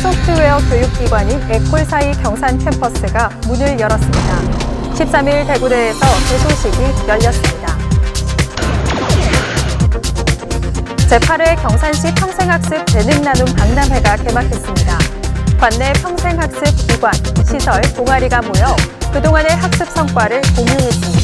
소프트웨어 교육기관인 에콜사이 경산 캠퍼스가 문을 열었습니다. 13일 대구대에서 개소식이 열렸습니다. 제8회 경산시 평생학습 재능 나눔 박람회가 개막했습니다. 관내 평생학습 기관, 시설, 동아리가 모여 그동안의 학습 성과를 공유했습니다.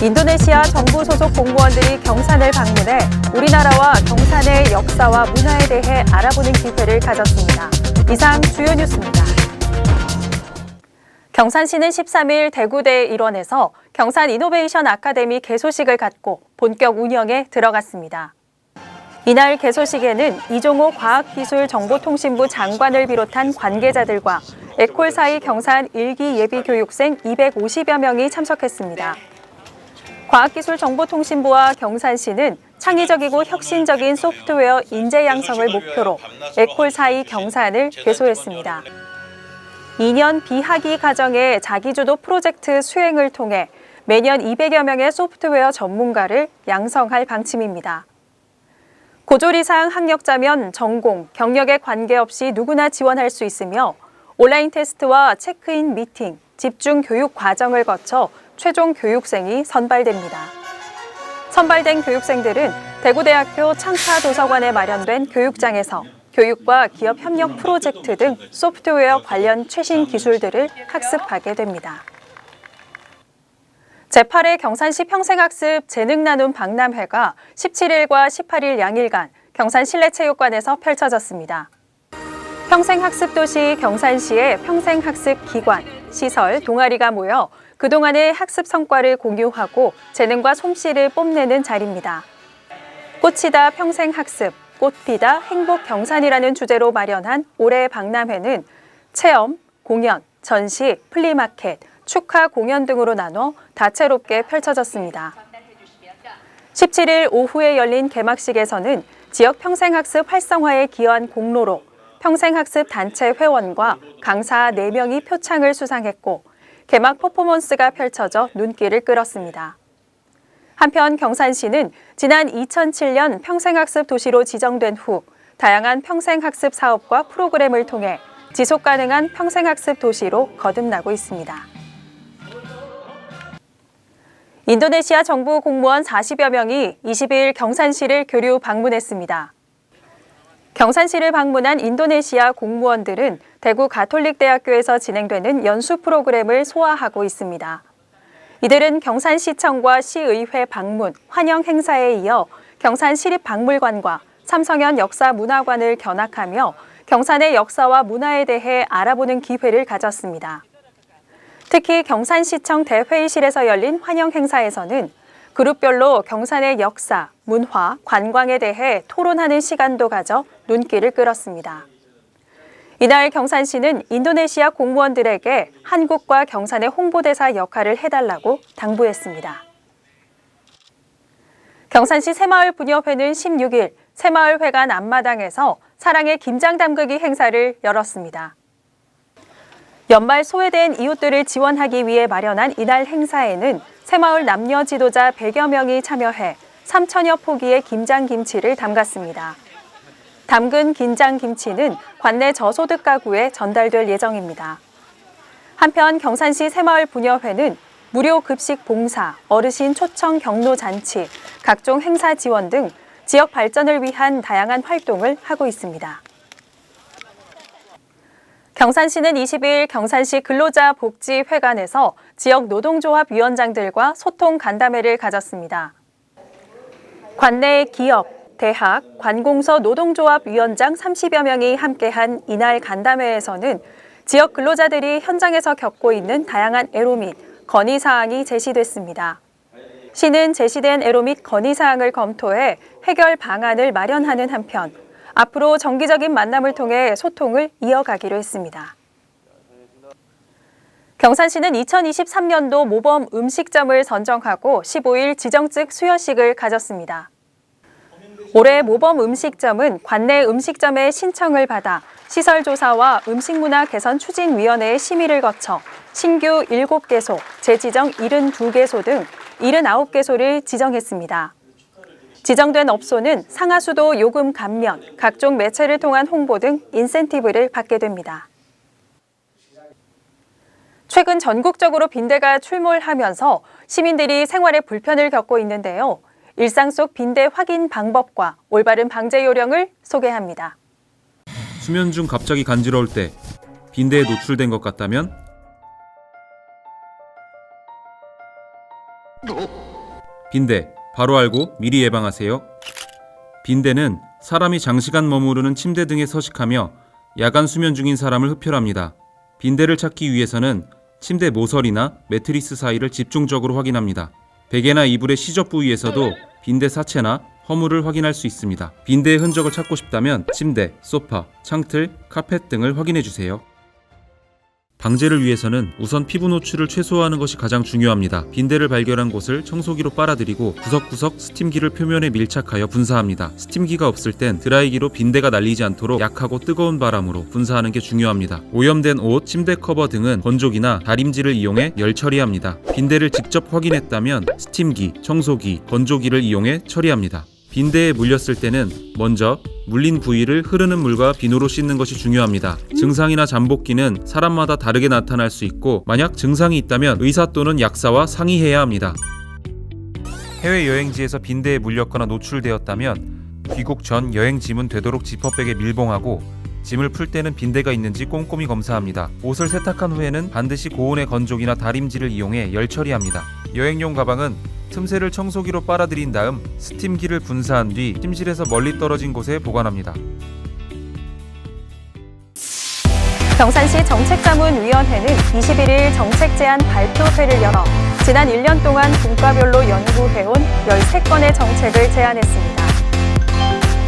인도네시아 정부 소속 공무원들이 경산을 방문해 우리나라와 경산의 역사와 문화에 대해 알아보는 기회를 가졌습니다. 이상 주요 뉴스입니다. 경산시는 13일 대구대 일원에서 경산 이노베이션 아카데미 개소식을 갖고 본격 운영에 들어갔습니다. 이날 개소식에는 이종호 과학기술정보통신부 장관을 비롯한 관계자들과 에콜 사이 경산 일기 예비교육생 250여 명이 참석했습니다. 과학기술정보통신부와 경산시는 창의적이고 혁신적인 소프트웨어 인재 양성을 목표로 에콜 사이 경산을 개소했습니다. 2년 비학기 과정의 자기주도 프로젝트 수행을 통해 매년 200여 명의 소프트웨어 전문가를 양성할 방침입니다. 고졸 이상 학력자면 전공, 경력에 관계없이 누구나 지원할 수 있으며 온라인 테스트와 체크인 미팅, 집중 교육 과정을 거쳐 최종 교육생이 선발됩니다. 선발된 교육생들은 대구대학교 창사도서관에 마련된 교육장에서 교육과 기업 협력 프로젝트 등 소프트웨어 관련 최신 기술들을 학습하게 됩니다. 제8회 경산시 평생학습 재능 나눔 박람회가 17일과 18일 양일간 경산 실내체육관에서 펼쳐졌습니다. 평생학습도시 경산시의 평생학습 기관, 시설, 동아리가 모여 그동안의 학습 성과를 공유하고 재능과 솜씨를 뽐내는 자리입니다. 꽃이다 평생 학습, 꽃피다 행복 경산이라는 주제로 마련한 올해의 박람회는 체험, 공연, 전시, 플리마켓, 축하 공연 등으로 나눠 다채롭게 펼쳐졌습니다. 17일 오후에 열린 개막식에서는 지역 평생학습 활성화에 기여한 공로로 평생학습 단체 회원과 강사 4명이 표창을 수상했고 개막 퍼포먼스가 펼쳐져 눈길을 끌었습니다. 한편 경산시는 지난 2007년 평생학습 도시로 지정된 후 다양한 평생학습 사업과 프로그램을 통해 지속 가능한 평생학습 도시로 거듭나고 있습니다. 인도네시아 정부 공무원 40여 명이 22일 경산시를 교류 방문했습니다. 경산시를 방문한 인도네시아 공무원들은 대구 가톨릭대학교에서 진행되는 연수 프로그램을 소화하고 있습니다. 이들은 경산시청과 시의회 방문, 환영 행사에 이어 경산시립박물관과 삼성현 역사문화관을 견학하며 경산의 역사와 문화에 대해 알아보는 기회를 가졌습니다. 특히 경산시청 대회의실에서 열린 환영 행사에서는 그룹별로 경산의 역사, 문화, 관광에 대해 토론하는 시간도 가져 눈길을 끌었습니다. 이날 경산시는 인도네시아 공무원들에게 한국과 경산의 홍보대사 역할을 해달라고 당부했습니다. 경산시 새마을 분여회는 16일 새마을 회관 앞마당에서 사랑의 김장 담그기 행사를 열었습니다. 연말 소외된 이웃들을 지원하기 위해 마련한 이날 행사에는 새마을 남녀 지도자 100여 명이 참여해 3천여 포기의 김장김치를 담갔습니다. 담근 김장김치는 관내 저소득 가구에 전달될 예정입니다. 한편 경산시 새마을 분여회는 무료 급식 봉사, 어르신 초청 경로 잔치, 각종 행사 지원 등 지역 발전을 위한 다양한 활동을 하고 있습니다. 경산시는 20일 경산시 근로자 복지회관에서 지역 노동조합 위원장들과 소통 간담회를 가졌습니다. 관내 기업, 대학, 관공서 노동조합 위원장 30여 명이 함께한 이날 간담회에서는 지역 근로자들이 현장에서 겪고 있는 다양한 애로 및 건의 사항이 제시됐습니다. 시는 제시된 애로 및 건의 사항을 검토해 해결 방안을 마련하는 한편 앞으로 정기적인 만남을 통해 소통을 이어가기로 했습니다. 경산시는 2023년도 모범 음식점을 선정하고 15일 지정직 수여식을 가졌습니다. 올해 모범 음식점은 관내 음식점의 신청을 받아 시설 조사와 음식문화 개선 추진위원회의 심의를 거쳐 신규 7개소, 재지정 72개소 등 79개소를 지정했습니다. 지정된 업소는 상하수도 요금 감면, 각종 매체를 통한 홍보 등 인센티브를 받게 됩니다. 최근 전국적으로 빈대가 출몰하면서 시민들이 생활에 불편을 겪고 있는데요. 일상 속 빈대 확인 방법과 올바른 방제 요령을 소개합니다. 수면 중 갑자기 간지러울 때 빈대에 노출된 것 같다면 빈대 바로 알고 미리 예방하세요. 빈대는 사람이 장시간 머무르는 침대 등에 서식하며 야간 수면 중인 사람을 흡혈합니다. 빈대를 찾기 위해서는 침대 모서리나 매트리스 사이를 집중적으로 확인합니다. 베개나 이불의 시접 부위에서도 빈대 사체나 허물을 확인할 수 있습니다. 빈대의 흔적을 찾고 싶다면 침대, 소파, 창틀, 카펫 등을 확인해 주세요. 방제를 위해서는 우선 피부 노출을 최소화하는 것이 가장 중요합니다. 빈대를 발견한 곳을 청소기로 빨아들이고 구석구석 스팀기를 표면에 밀착하여 분사합니다. 스팀기가 없을 땐 드라이기로 빈대가 날리지 않도록 약하고 뜨거운 바람으로 분사하는 게 중요합니다. 오염된 옷, 침대 커버 등은 건조기나 다림질을 이용해 열 처리합니다. 빈대를 직접 확인했다면 스팀기, 청소기, 건조기를 이용해 처리합니다. 빈대에 물렸을 때는 먼저 물린 부위를 흐르는 물과 비누로 씻는 것이 중요합니다. 증상이나 잠복기는 사람마다 다르게 나타날 수 있고 만약 증상이 있다면 의사 또는 약사와 상의해야 합니다. 해외 여행지에서 빈대에 물렸거나 노출되었다면 귀국 전 여행 짐은 되도록 지퍼백에 밀봉하고 짐을 풀 때는 빈대가 있는지 꼼꼼히 검사합니다. 옷을 세탁한 후에는 반드시 고온의 건조기나 다림질을 이용해 열 처리합니다. 여행용 가방은 틈새를 청소기로 빨아들인 다음 스팀기를 분사한 뒤 침실에서 멀리 떨어진 곳에 보관합니다. 경산시 정책자문위원회는 21일 정책 제안 발표회를 열어 지난 1년 동안 분과별로 연구해온 13건의 정책을 제안했습니다.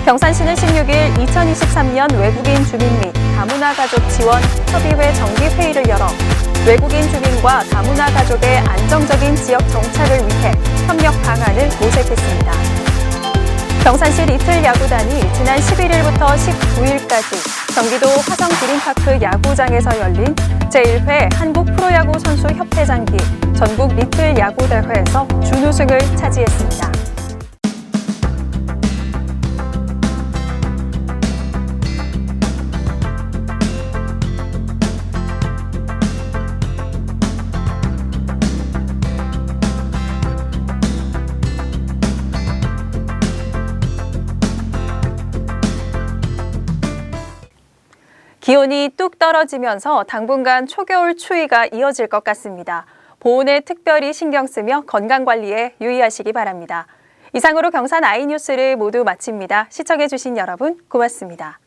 경산시는 16일 2023년 외국인 주민 및 다문화 가족 지원 협의회 정기회의를 열어 외국인 주민과 다문화 가족의 안정적인 지역 정착을 위해 협력 방안을 모색했습니다. 경산시 리틀 야구단이 지난 11일부터 19일까지 경기도 화성 그린파크 야구장에서 열린 제1회 한국 프로야구 선수 협회장기 전국 리틀 야구 대회에서 준우승을 차지했습니다. 기온이 뚝 떨어지면서 당분간 초겨울 추위가 이어질 것 같습니다. 보온에 특별히 신경 쓰며 건강 관리에 유의하시기 바랍니다. 이상으로 경산 아이뉴스를 모두 마칩니다. 시청해주신 여러분 고맙습니다.